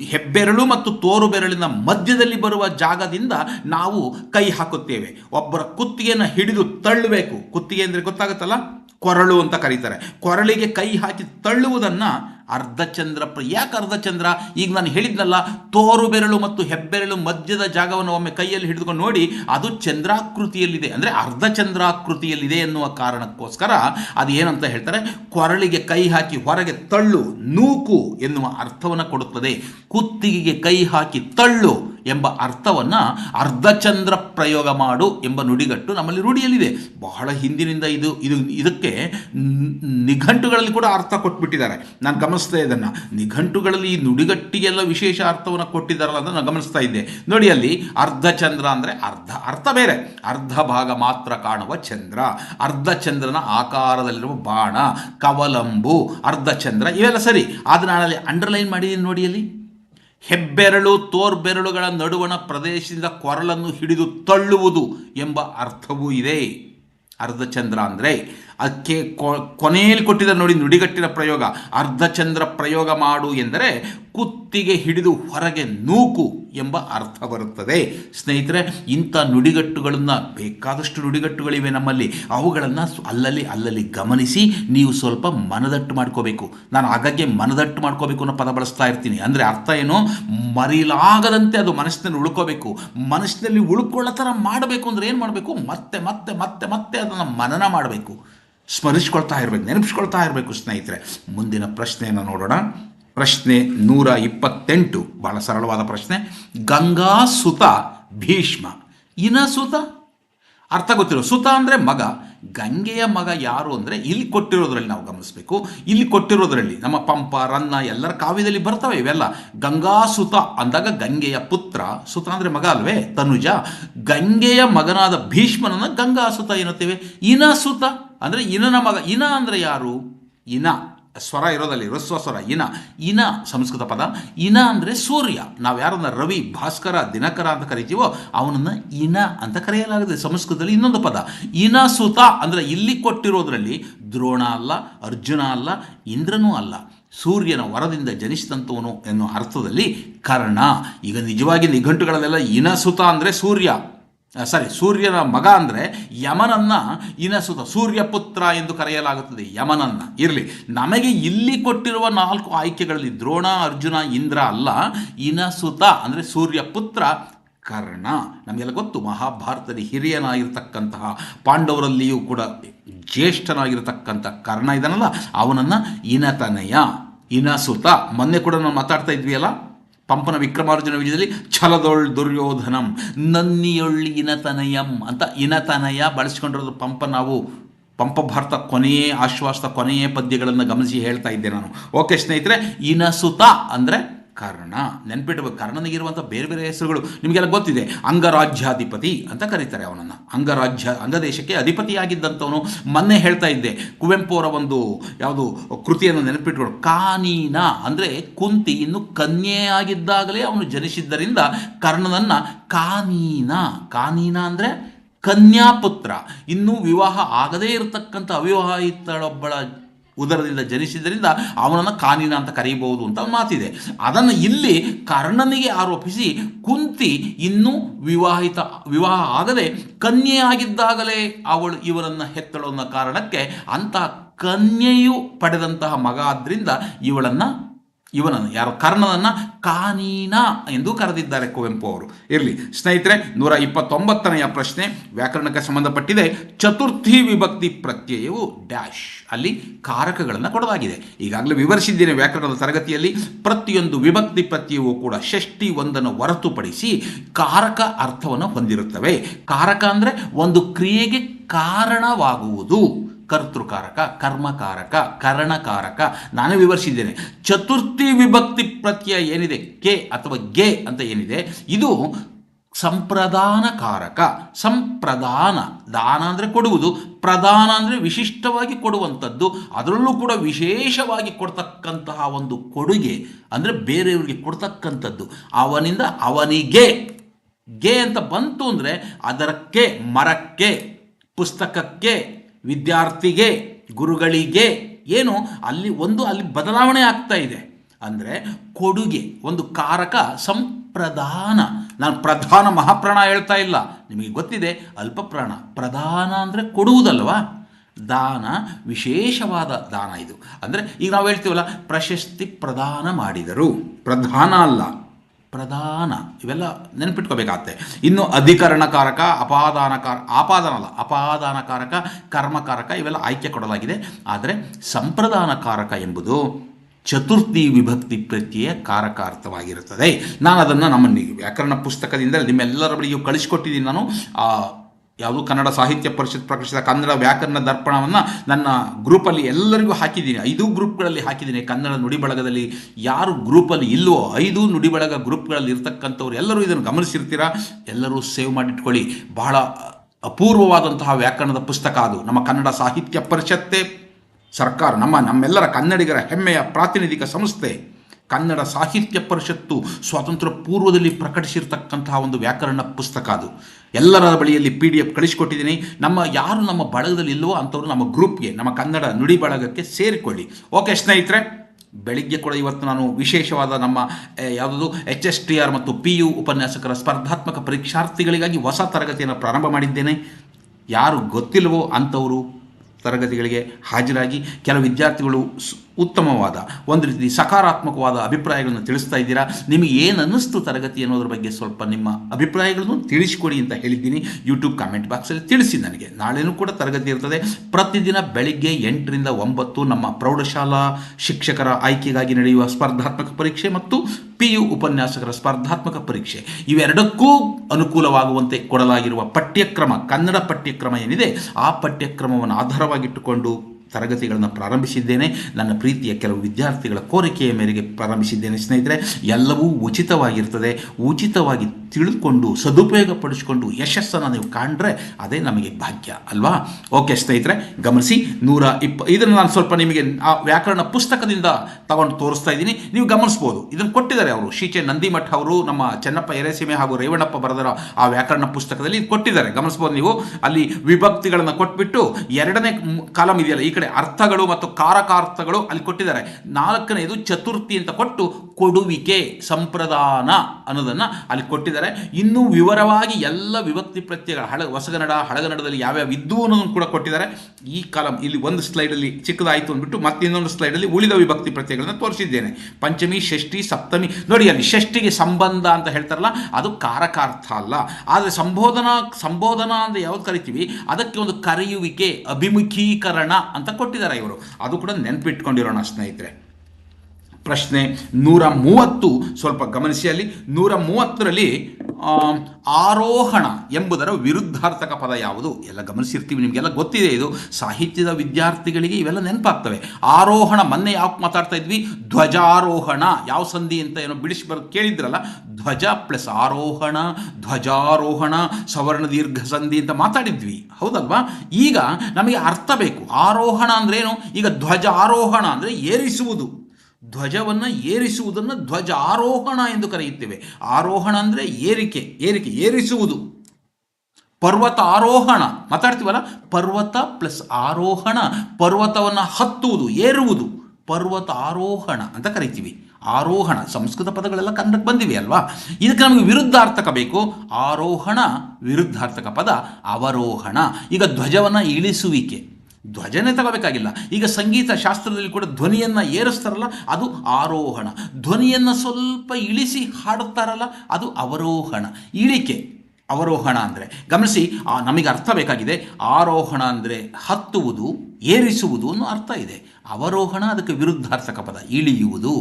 ಹೆಬ್ಬೆರಳು ಮತ್ತು ತೋರು ಬೆರಳಿನ ಮಧ್ಯದಲ್ಲಿ ಬರುವ ಜಾಗದಿಂದ ನಾವು ಕೈ ಹಾಕುತ್ತೇವೆ. ಒಬ್ಬರ ಕುತ್ತಿಗೆಯನ್ನು ಹಿಡಿದು ತಳ್ಳಬೇಕು. ಕುತ್ತಿಗೆ ಅಂದರೆ ಗೊತ್ತಾಗುತ್ತಲ್ಲ? ಕೊರಳು ಅಂತ ಕರೀತಾರೆ. ಕೊರಳಿಗೆ ಕೈ ಹಾಕಿ ತಳ್ಳುವುದನ್ನು ಅರ್ಧಚಂದ್ರ ಪ್ರ ಯಾಕೆ ಅರ್ಧಚಂದ್ರ? ಈಗ ನಾನು ಹೇಳಿದ್ನಲ್ಲ, ತೋರು ಬೆರಳು ಮತ್ತು ಹೆಬ್ಬೆರಳು ಮಧ್ಯದ ಜಾಗವನ್ನು ಒಮ್ಮೆ ಕೈಯಲ್ಲಿ ಹಿಡಿದುಕೊಂಡು ನೋಡಿ, ಅದು ಚಂದ್ರಾಕೃತಿಯಲ್ಲಿದೆ. ಅಂದರೆ ಅರ್ಧಚಂದ್ರಾಕೃತಿಯಲ್ಲಿದೆ ಎನ್ನುವ ಕಾರಣಕ್ಕೋಸ್ಕರ ಅದು ಏನಂತ ಹೇಳ್ತಾರೆ? ಕೊರಳಿಗೆ ಕೈ ಹಾಕಿ ಹೊರಗೆ ತಳ್ಳು, ನೂಕು ಎನ್ನುವ ಅರ್ಥವನ್ನು ಕೊಡುತ್ತದೆ. ಕುತ್ತಿಗೆಗೆ ಕೈ ಹಾಕಿ ತಳ್ಳು ಎಂಬ ಅರ್ಥವನ್ನು ಅರ್ಧಚಂದ್ರ ಪ್ರಯೋಗ ಮಾಡು ಎಂಬ ನುಡಿಗಟ್ಟು ನಮ್ಮಲ್ಲಿ ರೂಢಿಯಲ್ಲಿದೆ. ಬಹಳ ಹಿಂದಿನಿಂದ ಇದು ಇದು, ಇದಕ್ಕೆ ನಿಘಂಟುಗಳಲ್ಲಿ ಕೂಡ ಅರ್ಥ ಕೊಟ್ಬಿಟ್ಟಿದ್ದಾರೆ. ನಾನು ಗಮನಿಸ್ತಾ ಇದನ್ನು ನಿಘಂಟುಗಳಲ್ಲಿ ಈ ನುಡಿಗಟ್ಟಿಗೆಲ್ಲ ವಿಶೇಷ ಅರ್ಥವನ್ನು ಕೊಟ್ಟಿದ್ದಾರಲ್ಲ ಅಂತ ನಾನು ಗಮನಿಸ್ತಾ ಇದ್ದೆ. ನೋಡಿ ಅಲ್ಲಿ ಅರ್ಧ ಚಂದ್ರ ಅಂದರೆ ಅರ್ಧ, ಅರ್ಥ ಬೇರೆ. ಅರ್ಧ ಭಾಗ ಮಾತ್ರ ಕಾಣುವ ಚಂದ್ರ. ಅರ್ಧ ಚಂದ್ರನ ಆಕಾರದಲ್ಲಿರುವ ಬಾಣ, ಕವಲಂಬು, ಅರ್ಧ ಚಂದ್ರ ಇವೆಲ್ಲ ಸರಿ. ಆದರೆ ನಾನಲ್ಲಿ ಅಂಡರ್ಲೈನ್ ಮಾಡಿದ್ದೀನಿ ನೋಡಿ ಅಲ್ಲಿ. ಹೆಬ್ಬೆರಳು, ತೋರ್ಬೆರಳುಗಳ ನಡುವಣ ಪ್ರದೇಶದಿಂದ ಕೊರಳನ್ನು ಹಿಡಿದು ತಳ್ಳುವುದು ಎಂಬ ಅರ್ಥವೂ ಇದೆ. ಅರ್ಧಚಂದ್ರ ಅಂದರೆ ಅದಕ್ಕೆ ಕೊನೆಯಲ್ಲಿ ಕೊಟ್ಟಿದ ನೋಡಿ ನುಡಿಗಟ್ಟಿನ ಪ್ರಯೋಗ. ಅರ್ಧಚಂದ್ರ ಪ್ರಯೋಗ ಮಾಡು ಎಂದರೆ ಕುತ್ತಿಗೆ ಹಿಡಿದು ಹೊರಗೆ ನೂಕು ಎಂಬ ಅರ್ಥ ಬರುತ್ತದೆ. ಸ್ನೇಹಿತರೆ, ಇಂಥ ನುಡಿಗಟ್ಟುಗಳನ್ನು ಬೇಕಾದಷ್ಟು ನುಡಿಗಟ್ಟುಗಳಿವೆ ನಮ್ಮಲ್ಲಿ. ಅವುಗಳನ್ನು ಅಲ್ಲಲ್ಲಿ ಅಲ್ಲಲ್ಲಿ ಗಮನಿಸಿ ನೀವು ಸ್ವಲ್ಪ ಮನದಟ್ಟು ಮಾಡ್ಕೋಬೇಕು. ನಾನು ಆಗಾಗ್ಗೆ ಮನದಟ್ಟು ಮಾಡ್ಕೋಬೇಕು ಅನ್ನೋ ಪದ ಬಳಸ್ತಾ ಇರ್ತೀನಿ. ಅಂದರೆ ಅರ್ಥ ಏನು? ಮರಿಲಾಗದಂತೆ ಅದು ಮನಸ್ಸಿನಲ್ಲಿ ಉಳ್ಕೋಬೇಕು. ಮನಸ್ಸಿನಲ್ಲಿ ಉಳ್ಕೊಳ್ಳೋ ಥರ ಮಾಡಬೇಕು ಅಂದರೆ ಏನು ಮಾಡಬೇಕು? ಮತ್ತೆ ಮತ್ತೆ ಮತ್ತೆ ಮತ್ತೆ ಅದನ್ನು ಮನನ ಮಾಡಬೇಕು. ಸ್ಮರಿಸ್ಕೊಳ್ತಾ ಇರಬೇಕು, ನೆನಪಿಸ್ಕೊಳ್ತಾ ಇರಬೇಕು ಸ್ನೇಹಿತರೆ. ಮುಂದಿನ ಪ್ರಶ್ನೆಯನ್ನು ನೋಡೋಣ. ಪ್ರಶ್ನೆ ನೂರ ಇಪ್ಪತ್ತೆಂಟು. ಬಹಳ ಸರಳವಾದ ಪ್ರಶ್ನೆ. ಗಂಗಾ, ಸುತ, ಭೀಷ್ಮ. ಇನ ಸುತ? ಅರ್ಥ ಗೊತ್ತಿರೋ ಸುತ ಅಂದರೆ ಮಗ. ಗಂಗೆಯ ಮಗ ಯಾರು ಅಂದರೆ ಇಲ್ಲಿ ಕೊಟ್ಟಿರೋದ್ರಲ್ಲಿ ನಾವು ಗಮನಿಸಬೇಕು. ಇಲ್ಲಿ ಕೊಟ್ಟಿರೋದ್ರಲ್ಲಿ ನಮ್ಮ ಪಂಪ, ರನ್ನ ಎಲ್ಲರ ಕಾವ್ಯದಲ್ಲಿ ಬರ್ತವೆ ಇವೆಲ್ಲ. ಗಂಗಾಸುತ ಅಂದಾಗ ಗಂಗೆಯ ಪುತ್ರ. ಸುತ ಅಂದರೆ ಮಗ ಅಲ್ವೇ? ತನುಜ. ಗಂಗೆಯ ಮಗನಾದ ಭೀಷ್ಮನನ್ನು ಗಂಗಾಸುತ ಎನ್ನುತ್ತೇವೆ. ಇನ ಸುತ? ಅಂದರೆ ಇನನ ಮಗ, ಇನ ಅಂದರೆ ಯಾರು? ಇನ. ಸ್ವರ ಇರೋದಲ್ಲಿ ರಸ್ವ ಸ್ವರ, ಇನ. ಇನ ಸಂಸ್ಕೃತ ಪದ, ಇನ ಅಂದರೆ ಸೂರ್ಯ. ನಾವು ಯಾರನ್ನ ರವಿ, ಭಾಸ್ಕರ, ದಿನಕರ ಅಂತ ಕರಿತೀವೋ ಅವನನ್ನು ಇನ ಅಂತ ಕರೆಯಲಾಗಿದೆ ಸಂಸ್ಕೃತದಲ್ಲಿ ಇನ್ನೊಂದು ಪದ. ಇನ ಸುತ ಅಂದರೆ ಇಲ್ಲಿ ಕೊಟ್ಟಿರೋದರಲ್ಲಿ ದ್ರೋಣ ಅಲ್ಲ, ಅರ್ಜುನ ಅಲ್ಲ, ಇಂದ್ರನೂ ಅಲ್ಲ. ಸೂರ್ಯನ ವರದಿಂದ ಜನಿಸಿದಂಥವನು ಎನ್ನುವ ಅರ್ಥದಲ್ಲಿ ಕರ್ಣ. ಈಗ ನಿಜವಾಗಿ ನಿಘಂಟುಗಳಲ್ಲೆಲ್ಲ ಇನಸುತ ಅಂದರೆ ಸೂರ್ಯ. ಸಾರಿ ಸೂರ್ಯನ ಮಗ ಅಂದರೆ ಯಮನನ್ನ ಇನಸುತ ಸೂರ್ಯಪುತ್ರ ಎಂದು ಕರೆಯಲಾಗುತ್ತದೆ, ಯಮನನ್ನ. ಇರಲಿ, ನಮಗೆ ಇಲ್ಲಿ ಕೊಟ್ಟಿರುವ ನಾಲ್ಕು ಆಯ್ಕೆಗಳಲ್ಲಿ ದ್ರೋಣ, ಅರ್ಜುನ, ಇಂದ್ರ ಅಲ್ಲ ಇನಸುತ ಅಂದರೆ ಸೂರ್ಯಪುತ್ರ, ಕರ್ಣ. ನಮಗೆಲ್ಲ ಗೊತ್ತು, ಮಹಾಭಾರತದ ಹಿರಿಯನಾಗಿರ್ತಕ್ಕಂತಹ, ಪಾಂಡವರಲ್ಲಿಯೂ ಕೂಡ ಜ್ಯೇಷ್ಠನಾಗಿರ್ತಕ್ಕಂಥ ಕರ್ಣ ಇದನ್ನಲ್ಲ, ಅವನನ್ನು ಇನತನಯ, ಇನಸುತ. ಮೊನ್ನೆ ಕೂಡ ನಾವು ಮಾತಾಡ್ತಾ ಇದ್ವಿ ಅಲ್ಲ? ಪಂಪನ ವಿಕ್ರಮಾರ್ಜುನ ವಿಜಯದಲ್ಲಿ ಛಲದೊಳ್ ದುರ್ಯೋಧನಂ ನನ್ನಿಯೊಳ್ಳಿ ಇನತನಯಂ ಅಂತ ಇನತನಯ ಬಳಸಿಕೊಂಡಿರೋದು ಪಂಪ. ನಾವು ಪಂಪ ಭಾರತ ಕೊನೆಯೇ, ಆಶ್ವಾಸದ ಕೊನೆಯೇ ಪದ್ಯಗಳನ್ನು ಗಮನಿಸಿ ಹೇಳ್ತಾ ಇದ್ದೆ ನಾನು. ಓಕೆ ಸ್ನೇಹಿತರೆ ಇನಸುತ ಅಂದರೆ ಕರ್ಣ ನೆನ್ಪಿಟ್ಬೇಕು ಕರ್ಣನಿಗಿರುವಂಥ ಬೇರೆ ಬೇರೆ ಹೆಸರುಗಳು ನಿಮಗೆಲ್ಲ ಗೊತ್ತಿದೆ. ಅಂಗರಾಜ್ಯಾಧಿಪತಿ ಅಂತ ಕರೀತಾರೆ ಅವನನ್ನು. ಅಂಗರಾಜ್ಯ, ಅಂಗದೇಶಕ್ಕೆ ಅಧಿಪತಿಯಾಗಿದ್ದಂಥವನು ಮೊನ್ನೆ ಹೇಳ್ತಾ ಇದ್ದೆ. ಕುವೆಂಪು ಅವರ ಒಂದು ಯಾವುದು ಕೃತಿಯನ್ನು ನೆನಪಿಟ್ಕೊಂಡು ಕಾನೀನ ಅಂದರೆ ಕುಂತಿ ಇನ್ನು ಕನ್ಯೆಯಾಗಿದ್ದಾಗಲೇ ಅವನು ಜನಿಸಿದ್ದರಿಂದ ಕರ್ಣನನ್ನು ಕಾನೀನ ಕಾನೀನ ಅಂದರೆ ಕನ್ಯಾಪುತ್ರ. ಇನ್ನೂ ವಿವಾಹ ಆಗದೇ ಇರತಕ್ಕಂಥ ಅವಿವಾಹಿತಳೊಬ್ಬಳ ಉದರದಿಂದ ಜನಿಸಿದ್ದರಿಂದ ಅವನನ್ನು ಕಾನಿನ ಅಂತ ಕರೀಬಹುದು ಅಂತ ಮಾತಿದೆ. ಅದನ್ನು ಇಲ್ಲಿ ಕರ್ಣನಿಗೆ ಆರೋಪಿಸಿ ಕುಂತಿ ಇನ್ನೂ ವಿವಾಹಿತ, ವಿವಾಹ ಆಗದೆ ಕನ್ಯೆಯಾಗಿದ್ದಾಗಲೇ ಅವಳು ಇವರನ್ನು ಹೆತ್ತಳು ಕಾರಣಕ್ಕೆ ಅಂತಹ ಕನ್ಯೆಯು ಪಡೆದಂತಹ ಮಗ ಆದ್ದರಿಂದ ಇವಳನ್ನು ಇವನನ್ನು ಯಾರು? ಕರ್ಣನನ್ನು ಕಾನೀನ ಎಂದು ಕರೆದಿದ್ದಾರೆ ಕುವೆಂಪು ಅವರು. ಇರಲಿ, ಸ್ನೇಹಿತರೆ, ನೂರ ಇಪ್ಪತ್ತೊಂಬತ್ತನೆಯ ಪ್ರಶ್ನೆ ವ್ಯಾಕರಣಕ್ಕೆ ಸಂಬಂಧಪಟ್ಟಿದೆ. ಚತುರ್ಥಿ ವಿಭಕ್ತಿ ಪ್ರತ್ಯಯವು ಡ್ಯಾಶ್, ಅಲ್ಲಿ ಕಾರಕಗಳನ್ನು ಕೊಡಲಾಗಿದೆ. ಈಗಾಗಲೇ ವಿವರಿಸಿದ್ದೇನೆ ವ್ಯಾಕರಣದ ತರಗತಿಯಲ್ಲಿ, ಪ್ರತಿಯೊಂದು ವಿಭಕ್ತಿ ಪ್ರತ್ಯಯವು ಕೂಡ ಷಷ್ಠಿ ಒಂದನ್ನು ಹೊರತುಪಡಿಸಿ ಕಾರಕ ಅರ್ಥವನ್ನು ಹೊಂದಿರುತ್ತವೆ. ಕಾರಕ ಅಂದರೆ ಒಂದು ಕ್ರಿಯೆಗೆ ಕಾರಣವಾಗುವುದು. ಕರ್ತೃಕಾರಕ, ಕರ್ಮಕಾರಕ, ಕರಣಕಾರಕ. ನಾನೇ ವಿವರಿಸಿದ್ದೇನೆ. ಚತುರ್ಥಿ ವಿಭಕ್ತಿ ಪ್ರತ್ಯಯ ಏನಿದೆ? ಕೆ ಅಥವಾ ಗೆ ಅಂತ ಏನಿದೆ? ಇದು ಸಂಪ್ರದಾನ ಕಾರಕ. ಸಂಪ್ರದಾನ, ದಾನ ಅಂದರೆ ಕೊಡುವುದು. ಪ್ರಧಾನ ಅಂದರೆ ವಿಶಿಷ್ಟವಾಗಿ ಕೊಡುವಂಥದ್ದು. ಅದರಲ್ಲೂ ಕೂಡ ವಿಶೇಷವಾಗಿ ಕೊಡ್ತಕ್ಕಂತಹ ಒಂದು ಕೊಡುಗೆ ಅಂದರೆ ಬೇರೆಯವರಿಗೆ ಕೊಡ್ತಕ್ಕಂಥದ್ದು. ಅವನಿಂದ ಅವನಿಗೆ. ಗೆ ಅಂತ ಬಂತು ಅಂದರೆ ಅದರಕ್ಕೆ ಮರಕ್ಕೆ, ಪುಸ್ತಕಕ್ಕೆ ವಿದ್ಯಾರ್ಥಿಗೆ, ಗುರುಗಳಿಗೆ ಏನು ಅಲ್ಲಿ ಒಂದು ಅಲ್ಲಿ ಬದಲಾವಣೆ ಆಗ್ತಾ ಇದೆ. ಅಂದರೆ ಕೊಡುಗೆ, ಒಂದು ಕಾರಕ ಸಂಪ್ರದಾನ. ನಾನು ಪ್ರಧಾನ ಮಹಾಪ್ರಾಣ ಹೇಳ್ತಾ ಇಲ್ಲ. ನಿಮಗೆ ಗೊತ್ತಿದೆ, ಅಲ್ಪಪ್ರಾಣ. ಪ್ರಧಾನ ಅಂದರೆ ಕೊಡುವುದಲ್ವಾ? ದಾನ, ವಿಶೇಷವಾದ ದಾನ ಇದು. ಅಂದರೆ ಈಗ ನಾವು ಹೇಳ್ತೀವಲ್ಲ, ಪ್ರಶಸ್ತಿ ಪ್ರದಾನ ಮಾಡಿದರು. ಪ್ರಧಾನ ಅಲ್ಲ. ಪ್ರಧಾನ. ಇವೆಲ್ಲ ನೆನಪಿಟ್ಕೋಬೇಕಾಗತ್ತೆ. ಇನ್ನು ಅಧಿಕರಣಕಾರಕ, ಅಪಾದಾನಕಾರ ಆಪಾದನ ಅಲ್ಲ ಅಪಾದಾನಕಾರಕ, ಕರ್ಮಕಾರಕ ಇವೆಲ್ಲ ಆಯ್ಕೆ ಕೊಡಲಾಗಿದೆ. ಆದರೆ ಸಂಪ್ರದಾನಕಾರಕ ಎಂಬುದು ಚತುರ್ಥಿ ವಿಭಕ್ತಿ ಪ್ರತ್ಯಯ ಕಾರಕ ಅರ್ಥವಾಗಿರುತ್ತದೆ ನಾನು ಅದನ್ನು ನಮ್ಮ ವ್ಯಾಕರಣ ಪುಸ್ತಕದಿಂದ ನಿಮ್ಮೆಲ್ಲರ ಬಳಿಗೂ ಕಳಿಸ್ಕೊಟ್ಟಿದ್ದೀನಿ ನಾನು. ಆ ಯಾವುದು ಕನ್ನಡ ಸಾಹಿತ್ಯ ಪರಿಷತ್ ಪ್ರಕಟಿಸಿದ ಕನ್ನಡ ವ್ಯಾಕರಣ ದರ್ಪಣವನ್ನು ನನ್ನ ಗ್ರೂಪಲ್ಲಿ ಎಲ್ಲರಿಗೂ ಹಾಕಿದ್ದೀನಿ. ಐದು ಗ್ರೂಪ್ಗಳಲ್ಲಿ ಹಾಕಿದ್ದೀನಿ. ಕನ್ನಡ ನುಡಿ ಬಳಗದಲ್ಲಿ ಯಾರು ಗ್ರೂಪಲ್ಲಿ ಇಲ್ಲವೋ ಐದು ನುಡಿ ಬಳಗ ಗ್ರೂಪ್ಗಳಲ್ಲಿ ಇರತಕ್ಕಂಥವ್ರು ಎಲ್ಲರೂ ಇದನ್ನು ಗಮನಿಸಿರ್ತೀರಾ? ಎಲ್ಲರೂ ಸೇವ್ ಮಾಡಿಟ್ಕೊಳ್ಳಿ. ಬಹಳ ಅಪೂರ್ವವಾದಂತಹ ವ್ಯಾಕರಣದ ಪುಸ್ತಕ ಅದು. ನಮ್ಮ ಕನ್ನಡ ಸಾಹಿತ್ಯ ಪರಿಷತ್ತೇ ಸರ್ಕಾರ, ನಮ್ಮ, ನಮ್ಮೆಲ್ಲರ ಕನ್ನಡಿಗರ ಹೆಮ್ಮೆಯ ಪ್ರಾತಿನಿಧಿಕ ಸಂಸ್ಥೆ. ಕನ್ನಡ ಸಾಹಿತ್ಯ ಪರಿಷತ್ತು ಸ್ವಾತಂತ್ರ್ಯ ಪೂರ್ವದಲ್ಲಿ ಪ್ರಕಟಿಸಿರ್ತಕ್ಕಂತಹ ಒಂದು ವ್ಯಾಕರಣ ಪುಸ್ತಕ ಅದು. ಎಲ್ಲರ ಬಳಿಯಲ್ಲಿ ಪಿ ಡಿ ಎಫ್ ಕಳಿಸ್ಕೊಟ್ಟಿದ್ದೀನಿ. ನಮ್ಮ ಯಾರು ನಮ್ಮ ಬಳಗದಲ್ಲಿ ಇಲ್ಲವೋ ಅಂಥವ್ರು ನಮ್ಮ ಗ್ರೂಪ್ಗೆ, ನಮ್ಮ ಕನ್ನಡ ನುಡಿ ಬಳಗಕ್ಕೆ ಸೇರಿಕೊಳ್ಳಿ. ಓಕೆ ಸ್ನೇಹಿತರೆ, ಬೆಳಿಗ್ಗೆ ಕೂಡ ಇವತ್ತು ನಾನು ವಿಶೇಷವಾದ ನಮ್ಮ ಯಾವುದು ಎಚ್ ಎಸ್ ಟಿ ಆರ್ ಮತ್ತು ಪಿ ಯು ಉಪನ್ಯಾಸಕರ ಸ್ಪರ್ಧಾತ್ಮಕ ಪರೀಕ್ಷಾರ್ಥಿಗಳಿಗಾಗಿ ಹೊಸ ತರಗತಿಯನ್ನು ಪ್ರಾರಂಭ ಮಾಡಿದ್ದೇನೆ. ಯಾರು ಗೊತ್ತಿಲ್ಲವೋ ಅಂಥವರು ತರಗತಿಗಳಿಗೆ ಹಾಜರಾಗಿ, ಕೆಲವು ವಿದ್ಯಾರ್ಥಿಗಳು ಉತ್ತಮವಾದ, ಒಂದು ರೀತಿ ಸಕಾರಾತ್ಮಕವಾದ ಅಭಿಪ್ರಾಯಗಳನ್ನು ತಿಳಿಸ್ತಾ ಇದ್ದೀರಾ? ನಿಮಗೆ ಏನು ಅನ್ನಿಸ್ತು ತರಗತಿ ಅನ್ನೋದ್ರ ಬಗ್ಗೆ ಸ್ವಲ್ಪ ನಿಮ್ಮ ಅಭಿಪ್ರಾಯಗಳನ್ನು ತಿಳಿಸಿಕೊಡಿ ಅಂತ ಹೇಳಿದ್ದೀನಿ. ಯೂಟ್ಯೂಬ್ ಕಾಮೆಂಟ್ ಬಾಕ್ಸಲ್ಲಿ ತಿಳಿಸಿ ನನಗೆ. ನಾಳೆನೂ ಕೂಡ ತರಗತಿ ಇರ್ತದೆ. ಪ್ರತಿದಿನ ಬೆಳಿಗ್ಗೆ ಎಂಟರಿಂದ ಒಂಬತ್ತು ನಮ್ಮ ಪ್ರೌಢಶಾಲಾ ಶಿಕ್ಷಕರ ಆಯ್ಕೆಗಾಗಿ ನಡೆಯುವ ಸ್ಪರ್ಧಾತ್ಮಕ ಪರೀಕ್ಷೆ ಮತ್ತು ಪಿ ಯು ಉಪನ್ಯಾಸಕರ ಸ್ಪರ್ಧಾತ್ಮಕ ಪರೀಕ್ಷೆ. ಇವೆರಡಕ್ಕೂ ಅನುಕೂಲವಾಗುವಂತೆ ಕೊಡಲಾಗಿರುವ ಪಠ್ಯಕ್ರಮ, ಕನ್ನಡ ಪಠ್ಯಕ್ರಮ ಏನಿದೆ, ಆ ಪಠ್ಯಕ್ರಮವನ್ನು ಆಧಾರವಾಗಿಟ್ಟುಕೊಂಡು ತರಗತಿಗಳನ್ನು ಪ್ರಾರಂಭಿಸಿದ್ದೇನೆ. ನನ್ನ ಪ್ರೀತಿಯ ಕೆಲವು ವಿದ್ಯಾರ್ಥಿಗಳ ಕೋರಿಕೆಯ ಮೇರೆಗೆ ಪ್ರಾರಂಭಿಸಿದ್ದೇನೆ. ಸ್ನೇಹಿತರೆ, ಎಲ್ಲವೂ ಉಚಿತವಾಗಿರ್ತದೆ. ಉಚಿತವಾಗಿ ತಿಳಿದುಕೊಂಡು ಸದುಪಯೋಗಪಡಿಸಿಕೊಂಡು, ಯಶಸ್ಸನ್ನು ನೀವು ಕಾಣ್ರೆ ಅದೇ ನಮಗೆ ಭಾಗ್ಯ, ಅಲ್ವಾ? ಓಕೆ ಸ್ನೇಹಿತರೆ, ಗಮನಿಸಿ, ನೂರ ಇಪ್ಪ, ಇದನ್ನು ನಾನು ಸ್ವಲ್ಪ ನಿಮಗೆ ಆ ವ್ಯಾಕರಣ ಪುಸ್ತಕದಿಂದ ತಗೊಂಡು ತೋರಿಸ್ತಾ ಇದ್ದೀನಿ. ನೀವು ಗಮನಿಸ್ಬೋದು. ಇದನ್ನು ಕೊಟ್ಟಿದ್ದಾರೆ ಅವರು. ಶೀಚೆ ನಂದಿಮಠ ಅವರು, ನಮ್ಮ ಚೆನ್ನಪ್ಪ ಎರೆಸೀಮೆ ಹಾಗೂ ರೇವಣಪ್ಪ ಬರೆದರ ಆ ವ್ಯಾಕರಣ ಪುಸ್ತಕದಲ್ಲಿ ಕೊಟ್ಟಿದ್ದಾರೆ. ಗಮನಿಸ್ಬೋದು ನೀವು? ಅಲ್ಲಿ ವಿಭಕ್ತಿಗಳನ್ನು ಕೊಟ್ಬಿಟ್ಟು ಎರಡನೇ ಕಾಲಂ ಇದೆಯಲ್ಲ, ಈ ಕಡೆ ಅರ್ಥಗಳು ಮತ್ತು ಕಾರಕಾರ್ಥಗಳು ಅಲ್ಲಿ ಕೊಟ್ಟಿದ್ದಾರೆ. ನಾಲ್ಕನೆಯದು ಚತುರ್ಥಿ ಅಂತ ಕೊಟ್ಟು ಕೊಡುವಿಕೆ, ಸಂಪ್ರದಾನ ಅನ್ನೋದನ್ನು ಅಲ್ಲಿ ಕೊಟ್ಟಿದ್ದಾರೆ. ಇನ್ನೂ ವಿವರವಾಗಿ ಎಲ್ಲ ವಿಭಕ್ತಿ ಪ್ರತ್ಯಯಗಳು ಹಳ, ಹೊಸಗನ್ನಡ, ಹಳಗನ್ನಡದಲ್ಲಿ ಯಾವ್ಯಾವ ಇದ್ದು ಅನ್ನೋದನ್ನು ಕೂಡ ಕೊಟ್ಟಿದ್ದಾರೆ. ಈ ಕಾಲಂ ಇಲ್ಲಿ ಒಂದು ಸ್ಲೈಡಲ್ಲಿ ಚಿಕ್ಕದಾಯಿತು ಅಂದ್ಬಿಟ್ಟು ಮತ್ತೆ ಇನ್ನೊಂದು ಸ್ಲೈಡಲ್ಲಿ ಉಳಿದ ವಿಭಕ್ತಿ ಪ್ರತ್ಯಯಗಳನ್ನು ತೋರಿಸಿದ್ದೇನೆ. ಪಂಚಮಿ, ಷಷ್ಠಿ, ಸಪ್ತಮಿ. ನೋಡಿ ಅಲ್ಲಿ ಷಷ್ಠಿಗೆ ಸಂಬಂಧ ಅಂತ ಹೇಳ್ತಾರಲ್ಲ, ಅದು ಕಾರಕಾರ್ಥ ಅಲ್ಲ. ಆದರೆ ಸಂಬೋಧನಾ ಸಂಬೋಧನಾ ಅಂತ ಯಾವ್ದು ಕರಿತೀವಿ? ಅದಕ್ಕೆ ಒಂದು ಕರೆಯುವಿಕೆ, ಅಭಿಮುಖೀಕರಣ ಅಂತ ಕೊಟ್ಟಿದ್ದಾರೆ ಇವರು. ಅದು ಕೂಡ ನೆನಪಿಟ್ಕೊಂಡಿರೋಣ ಸ್ನೇಹಿತರೆ. ಪ್ರಶ್ನೆ ನೂರ ಮೂವತ್ತು. ಸ್ವಲ್ಪ ಗಮನಿಸಿ ಅಲ್ಲಿ. ನೂರ ಮೂವತ್ತರಲ್ಲಿ ಆರೋಹಣ ಎಂಬುದರ ವಿರುದ್ಧಾರ್ಥಕ ಪದ ಯಾವುದು? ಎಲ್ಲ ಗಮನಿಸಿರ್ತೀವಿ, ನಿಮಗೆಲ್ಲ ಗೊತ್ತಿದೆ ಇದು. ಸಾಹಿತ್ಯದ ವಿದ್ಯಾರ್ಥಿಗಳಿಗೆ ಇವೆಲ್ಲ ನೆನಪಾಗ್ತವೆ. ಆರೋಹಣ, ಮೊನ್ನೆ ಯಾವ ಮಾತಾಡ್ತಾ ಇದ್ವಿ? ಧ್ವಜಾರೋಹಣ. ಯಾವ ಸಂಧಿ ಅಂತ ಏನೋ ಬಿಡಿಸಿ ಬರೋದು ಕೇಳಿದ್ರಲ್ಲ? ಧ್ವಜ ಪ್ಲಸ್ ಆರೋಹಣ, ಧ್ವಜಾರೋಹಣ, ಸವರ್ಣ ದೀರ್ಘ ಸಂಧಿ ಅಂತ ಮಾತಾಡಿದ್ವಿ. ಹೌದಲ್ವಾ? ಈಗ ನಮಗೆ ಅರ್ಥ ಬೇಕು. ಆರೋಹಣ ಅಂದ್ರೆ ಏನು? ಈಗ ಧ್ವಜ ಆರೋಹಣ ಅಂದರೆ ಏರಿಸುವುದು. ಧ್ವಜವನ್ನು ಏರಿಸುವುದನ್ನು ಧ್ವಜ ಆರೋಹಣ ಎಂದು ಕರೆಯುತ್ತೇವೆ. ಆರೋಹಣ ಅಂದರೆ ಏರಿಕೆ ಏರಿಕೆ, ಏರಿಸುವುದು. ಪರ್ವತ ಆರೋಹಣ. ಮಾತಾಡ್ತೀವಲ್ಲ? ಪರ್ವತ ಪ್ಲಸ್ ಆರೋಹಣ. ಪರ್ವತವನ್ನು ಹತ್ತುವುದು, ಏರುವುದು. ಪರ್ವತ ಆರೋಹಣ ಅಂತ ಕರಿತೀವಿ. ಆರೋಹಣ. ಸಂಸ್ಕೃತ ಪದಗಳೆಲ್ಲ ಕನ್ನಡಕ್ಕೆ ಬಂದಿವೆ ಅಲ್ವಾ? ಇದಕ್ಕೆ ನಮಗೆ ವಿರುದ್ಧಾರ್ಥಕ ಬೇಕು. ಆರೋಹಣ ವಿರುದ್ಧಾರ್ಥಕ ಪದ ಅವರೋಹಣ. ಈಗ ಧ್ವಜವನ್ನು ಇಳಿಸುವಿಕೆ. ಧ್ವಜನೇ ತಗೋಬೇಕಾಗಿಲ್ಲ. ಈಗ ಸಂಗೀತ ಶಾಸ್ತ್ರದಲ್ಲಿ ಕೂಡ ಧ್ವನಿಯನ್ನು ಏರಿಸ್ತಾರಲ್ಲ, ಅದು ಆರೋಹಣ. ಧ್ವನಿಯನ್ನು ಸ್ವಲ್ಪ ಇಳಿಸಿ ಹಾಡುತ್ತಾರಲ್ಲ, ಅದು ಅವರೋಹಣ. ಇಳಿಕೆ, ಅವರೋಹಣ ಅಂದರೆ, ಗಮನಿಸಿ ನಮಗೆ ಅರ್ಥ ಬೇಕಾಗಿದೆ. ಆರೋಹಣ ಅಂದರೆ ಹತ್ತುವುದು, ಏರಿಸುವುದು ಅನ್ನೋ ಅರ್ಥ ಇದೆ. ಅವರೋಹಣ ಅದಕ್ಕೆ ವಿರುದ್ಧಾರ್ಥಕ ಪದ, ಇಳಿಯುವುದು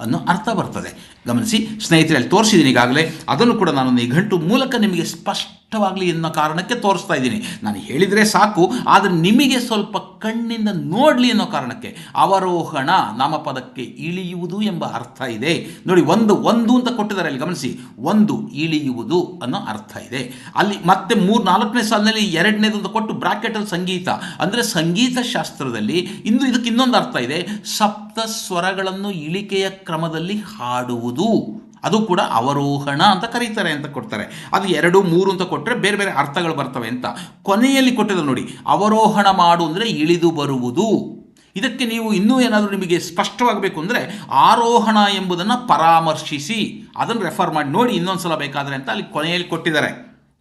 ಅನ್ನೋ ಅರ್ಥ ಬರ್ತದೆ. ಗಮನಿಸಿ, ಸ್ನೇಹಿತರೆ, ಅಲ್ಲಿ ತೋರಿಸಿದ್ದೀನಿ ಈಗಾಗಲೇ. ಅದನ್ನು ಕೂಡ ನಾನು ನಿಘಂಟು ಮೂಲಕ ನಿಮಗೆ ಸ್ಪಷ್ಟವಾಗಲಿ ಎನ್ನೋ ಕಾರಣಕ್ಕೆ ತೋರಿಸ್ತಾ ಇದ್ದೀನಿ. ನಾನು ಹೇಳಿದರೆ ಸಾಕು, ಆದರೆ ನಿಮಗೆ ಸ್ವಲ್ಪ ಕಣ್ಣಿಂದ ನೋಡಲಿ ಅನ್ನೋ ಕಾರಣಕ್ಕೆ. ಅವರೋಹಣ ನಾಮಪದಕ್ಕೆ ಇಳಿಯುವುದು ಎಂಬ ಅರ್ಥ ಇದೆ. ನೋಡಿ, ಒಂದು ಒಂದು ಅಂತ ಕೊಟ್ಟಿದ್ದಾರೆ ಅಲ್ಲಿ, ಗಮನಿಸಿ. ಒಂದು ಇಳಿಯುವುದು ಅನ್ನೋ ಅರ್ಥ ಇದೆ. ಅಲ್ಲಿ ಮತ್ತೆ ಮೂರು, ನಾಲ್ಕನೇ ಸಾಲಿನಲ್ಲಿ ಎರಡನೇದು ಅಂತ ಕೊಟ್ಟು ಬ್ರಾಕೆಟಲ್ಲಿ ಸಂಗೀತ. ಅಂದರೆ ಸಂಗೀತ ಶಾಸ್ತ್ರದಲ್ಲಿ ಇಂದು ಇದಕ್ಕೆ ಇನ್ನೊಂದು ಅರ್ಥ ಇದೆ. ಸಪ್ತ ಸ್ವರಗಳನ್ನು ಇಳಿಕೆಯ ಕ್ರಮದಲ್ಲಿ ಹಾಡುವುದು. ಅದು ಕೂಡ ಅವರೋಹಣ ಅಂತ ಕರೀತಾರೆ ಅಂತ ಕೊಡ್ತಾರೆ. ಅದು ಎರಡು, ಮೂರು ಅಂತ ಕೊಟ್ಟರೆ ಬೇರೆ ಬೇರೆ ಅರ್ಥಗಳು ಬರ್ತವೆ ಅಂತ. ಕೊನೆಯಲ್ಲಿ ಕೊಟ್ಟಿದ್ದಾರೆ ನೋಡಿ, ಅವರೋಹಣ ಮಾಡು ಅಂದರೆ ಇಳಿದು ಬರುವುದು. ಇದಕ್ಕೆ ನೀವು ಇನ್ನೂ ಏನಾದರೂ ನಿಮಗೆ ಸ್ಪಷ್ಟವಾಗಬೇಕು ಅಂದರೆ ಆರೋಹಣ ಎಂಬುದನ್ನು ಪರಾಮರ್ಶಿಸಿ. ಅದನ್ನು ರೆಫರ್ ಮಾಡಿ, ನೋಡಿ ಇನ್ನೊಂದು ಸಲ ಬೇಕಾದರೆ ಅಂತ ಅಲ್ಲಿ ಕೊನೆಯಲ್ಲಿ ಕೊಟ್ಟಿದ್ದಾರೆ.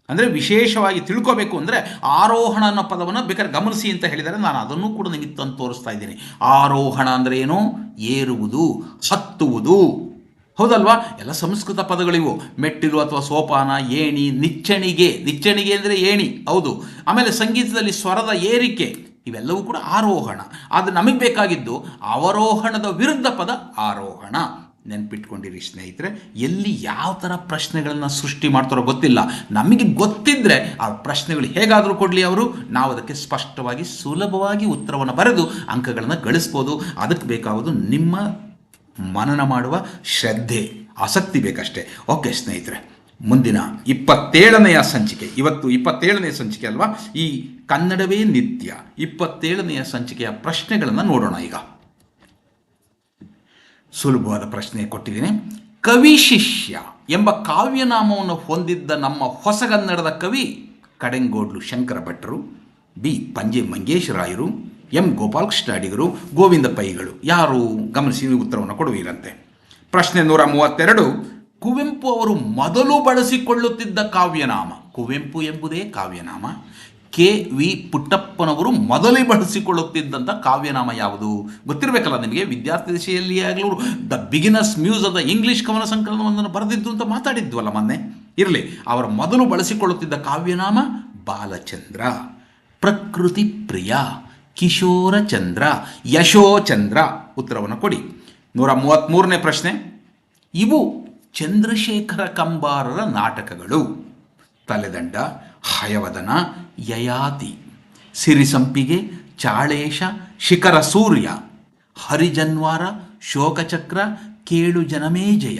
ಅಂದರೆ ವಿಶೇಷವಾಗಿ ತಿಳ್ಕೋಬೇಕು ಅಂದರೆ ಆರೋಹಣ ಅನ್ನೋ ಪದವನ್ನು ಬೇಕಾದ್ರೆ ಗಮನಿಸಿ ಅಂತ ಹೇಳಿದರೆ ನಾನು ಅದನ್ನು ಕೂಡ ನಿಮಗೆ ತಂದು ತೋರಿಸ್ತಾ ಇದ್ದೀನಿ. ಆರೋಹಣ ಅಂದರೆ ಏನು? ಏರುವುದು, ಹತ್ತುವುದು. ಹೌದಲ್ವಾ? ಎಲ್ಲ ಸಂಸ್ಕೃತ ಪದಗಳಿವು. ಮೆಟ್ಟಿಲು ಅಥವಾ ಸೋಪಾನ, ಏಣಿ, ನಿಚ್ಚಣಿಗೆ. ನಿಚ್ಚಣಿಗೆ ಅಂದರೆ ಏಣಿ. ಹೌದು. ಆಮೇಲೆ ಸಂಗೀತದಲ್ಲಿ ಸ್ವರದ ಏರಿಕೆ. ಇವೆಲ್ಲವೂ ಕೂಡ ಆರೋಹಣ. ಆದರೆ ನಮಗೆ ಬೇಕಾಗಿದ್ದು ಅವರೋಹಣದ ವಿರುದ್ಧ ಪದ ಆರೋಹಣ. ನೆನ್ಪಿಟ್ಕೊಂಡಿರಿ ಸ್ನೇಹಿತರೆ, ಎಲ್ಲಿ ಯಾವ ಥರ ಪ್ರಶ್ನೆಗಳನ್ನು ಸೃಷ್ಟಿ ಮಾಡ್ತಾರೋ ಗೊತ್ತಿಲ್ಲ. ನಮಗೆ ಗೊತ್ತಿದ್ದರೆ ಆ ಪ್ರಶ್ನೆಗಳು ಹೇಗಾದರೂ ಕೊಡಲಿ ಅವರು. ನಾವು ಅದಕ್ಕೆ ಸ್ಪಷ್ಟವಾಗಿ ಸುಲಭವಾಗಿ ಉತ್ತರವನ್ನು ಬರೆದು ಅಂಕಗಳನ್ನು ಗಳಿಸ್ಬೋದು. ಅದಕ್ಕೆ ಬೇಕಾಗೋದು ನಿಮ್ಮ ಮನನ ಮಾಡುವ ಶ್ರದ್ಧೆ, ಆಸಕ್ತಿ ಬೇಕಷ್ಟೇ. ಓಕೆ ಸ್ನೇಹಿತರೆ, ಮುಂದಿನ ಇಪ್ಪತ್ತೇಳನೆಯ ಸಂಚಿಕೆ. ಇವತ್ತು ಇಪ್ಪತ್ತೇಳನೆಯ ಸಂಚಿಕೆ ಅಲ್ವಾ? ಈ ಕನ್ನಡವೇ ನಿತ್ಯ ಇಪ್ಪತ್ತೇಳನೆಯ ಸಂಚಿಕೆಯ ಪ್ರಶ್ನೆಗಳನ್ನು ನೋಡೋಣ ಈಗ. ಸುಲಭವಾದ ಪ್ರಶ್ನೆ ಕೊಟ್ಟಿದ್ದೀನಿ. ಕವಿ ಶಿಷ್ಯ ಎಂಬ ಕಾವ್ಯನಾಮವನ್ನು ಹೊಂದಿದ್ದ ನಮ್ಮ ಹೊಸಗನ್ನಡದ ಕವಿ ಕಡೆಂಗೋಡ್ಲು ಶಂಕರ ಭಟ್ರು ಬಿ. ಪಂಜೆ ಮಂಗೇಶರಾಯರು ಎಂ ಗೋಪಾಲಕೃಷ್ಣ ಅಡಿಗರು ಗೋವಿಂದ ಪೈಗಳು ಯಾರು ಗಮನಿಸಿ ಉತ್ತರವನ್ನು ಕೊಡುವಿರಂತೆ. ಪ್ರಶ್ನೆ ನೂರ ಮೂವತ್ತೆರಡು, ಕುವೆಂಪು ಅವರು ಮೊದಲು ಬಳಸಿಕೊಳ್ಳುತ್ತಿದ್ದ ಕಾವ್ಯನಾಮ. ಕುವೆಂಪು ಎಂಬುದೇ ಕಾವ್ಯನಾಮ. ಕೆ ವಿ ಪುಟ್ಟಪ್ಪನವರು ಮೊದಲೇ ಬಳಸಿಕೊಳ್ಳುತ್ತಿದ್ದಂಥ ಕಾವ್ಯನಾಮ ಯಾವುದು? ಗೊತ್ತಿರಬೇಕಲ್ಲ ನಿಮಗೆ? ವಿದ್ಯಾರ್ಥಿ ದಿಶೆಯಲ್ಲಿ ಆಗಲೂ the beginners muse of the English ಕವನ ಸಂಕಲನವೊಂದನ್ನು ಬರೆದಿದ್ದು ಅಂತ ಮಾತಾಡಿದ್ವಲ್ಲ ಮೊನ್ನೆ. ಇರಲಿ, ಅವರ ಮೊದಲು ಬಳಸಿಕೊಳ್ಳುತ್ತಿದ್ದ ಕಾವ್ಯನಾಮ ಬಾಲಚಂದ್ರ. ಪ್ರಕೃತಿ ಪ್ರಿಯ. ಕಿಶೋರಚಂದ್ರ, ಯಶೋಚಂದ್ರ ಉತ್ತರವನ್ನು ಕೊಡಿ. ನೂರ ಮೂವತ್ತ್ಮೂರನೇ ಪ್ರಶ್ನೆ. ಇವು ಚಂದ್ರಶೇಖರ ಕಂಬಾರರ ನಾಟಕಗಳು. ತಲೆದಂಡ, ಹಯವದನ, ಯಯಾತಿ, ಸಿರಿಸಂಪಿಗೆ, ಚಾಳೇಶ, ಶಿಖರ ಸೂರ್ಯ, ಹರಿಜನ್ವಾರ, ಶೋಕಚಕ್ರ, ಕೇಳು ಜನಮೇಜಯ,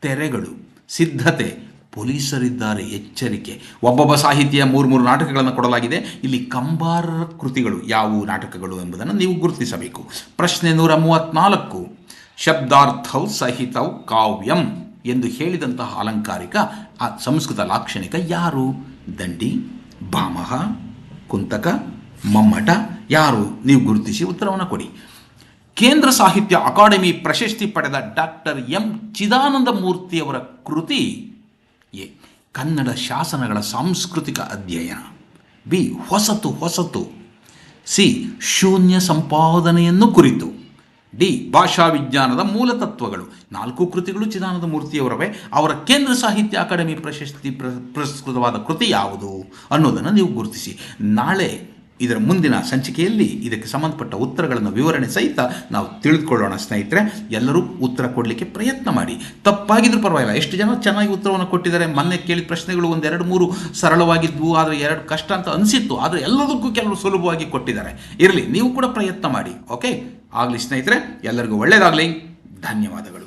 ತೆರೆಗಳು, ಸಿದ್ಧತೆ ಪೊಲೀಸರಿದ್ದಾರೆ. ಎಚ್ಚರಿಕೆ. ಒಬ್ಬೊಬ್ಬ ಸಾಹಿತ್ಯ ಮೂರು ಮೂರು ನಾಟಕಗಳನ್ನು ಕೊಡಲಾಗಿದೆ. ಇಲ್ಲಿ ಕಂಬಾರರ ಕೃತಿಗಳು ಯಾವುವು ನಾಟಕಗಳು ಎಂಬುದನ್ನು ನೀವು ಗುರುತಿಸಬೇಕು. ಪ್ರಶ್ನೆ ನೂರ ಮೂವತ್ತ್ನಾಲ್ಕು ಶಬ್ದಾರ್ಥವು ಸಹಿತೌ ಕಾವ್ಯಂ ಎಂದು ಹೇಳಿದಂತಹ ಅಲಂಕಾರಿಕ, ಆ ಸಂಸ್ಕೃತ ಲಾಕ್ಷಣಿಕ ಯಾರು? ದಂಡಿ, ಭಾಮಹ, ಕುಂತಕ, ಮಮ್ಮಟ ಯಾರು? ನೀವು ಗುರುತಿಸಿ ಉತ್ತರವನ್ನು ಕೊಡಿ. ಕೇಂದ್ರ ಸಾಹಿತ್ಯ ಅಕಾಡೆಮಿ ಪ್ರಶಸ್ತಿ ಪಡೆದ ಡಾಕ್ಟರ್ ಎಂ. ಚಿದಾನಂದ ಮೂರ್ತಿಯವರ ಕೃತಿ ಎ, ಕನ್ನಡ ಶಾಸನಗಳ ಸಾಂಸ್ಕೃತಿಕ ಅಧ್ಯಯನ. ಬಿ, ಹೊಸತು ಹೊಸತು. ಸಿ, ಶೂನ್ಯ ಸಂಪಾದನೆಯನ್ನು ಕುರಿತು. ಡಿ, ಭಾಷಾ ವಿಜ್ಞಾನದ ಮೂಲ ತತ್ವಗಳು. ನಾಲ್ಕು ಕೃತಿಗಳು ಚಿದಾನಂದ ಮೂರ್ತಿಯವರವೇ. ಅವರ ಕೇಂದ್ರ ಸಾಹಿತ್ಯ ಅಕಾಡೆಮಿ ಪ್ರಶಸ್ತಿ ಪ್ರ, ಪುರಸ್ಕೃತವಾದ ಕೃತಿ ಯಾವುದು ಅನ್ನೋದನ್ನು ನೀವು ಗುರುತಿಸಿ. ನಾಳೆ ಇದರ ಮುಂದಿನ ಸಂಚಿಕೆಯಲ್ಲಿ ಇದಕ್ಕೆ ಸಂಬಂಧಪಟ್ಟ ಉತ್ತರಗಳನ್ನು ವಿವರಣೆ ಸಹಿತ ನಾವು ತಿಳಿದುಕೊಳ್ಳೋಣ, ಸ್ನೇಹಿತರೆ. ಎಲ್ಲರೂ ಉತ್ತರ ಕೊಡಲಿಕ್ಕೆ ಪ್ರಯತ್ನ ಮಾಡಿ. ತಪ್ಪಾಗಿದ್ರೂ ಪರವಾಗಿಲ್ಲ. ಎಷ್ಟು ಜನ ಚೆನ್ನಾಗಿ ಉತ್ತರವನ್ನು ಕೊಟ್ಟಿದ್ದಾರೆ? ಮೊನ್ನೆ ಕೇಳಿದ ಪ್ರಶ್ನೆಗಳು ಒಂದು ಎರಡು ಮೂರು ಸರಳವಾಗಿದ್ವು, ಆದರೆ ಎರಡು ಕಷ್ಟ ಅಂತ ಅನಿಸಿತ್ತು. ಆದರೆ ಎಲ್ಲದಕ್ಕೂ ಕೆಲವರು ಸುಲಭವಾಗಿ ಕೊಟ್ಟಿದ್ದಾರೆ. ಇರಲಿ, ನೀವು ಕೂಡ ಪ್ರಯತ್ನ ಮಾಡಿ, ಓಕೆ? ಆಗಲಿ, ಸ್ನೇಹಿತರೆ, ಎಲ್ಲರಿಗೂ ಒಳ್ಳೆಯದಾಗಲಿ ಧನ್ಯವಾದಗಳು.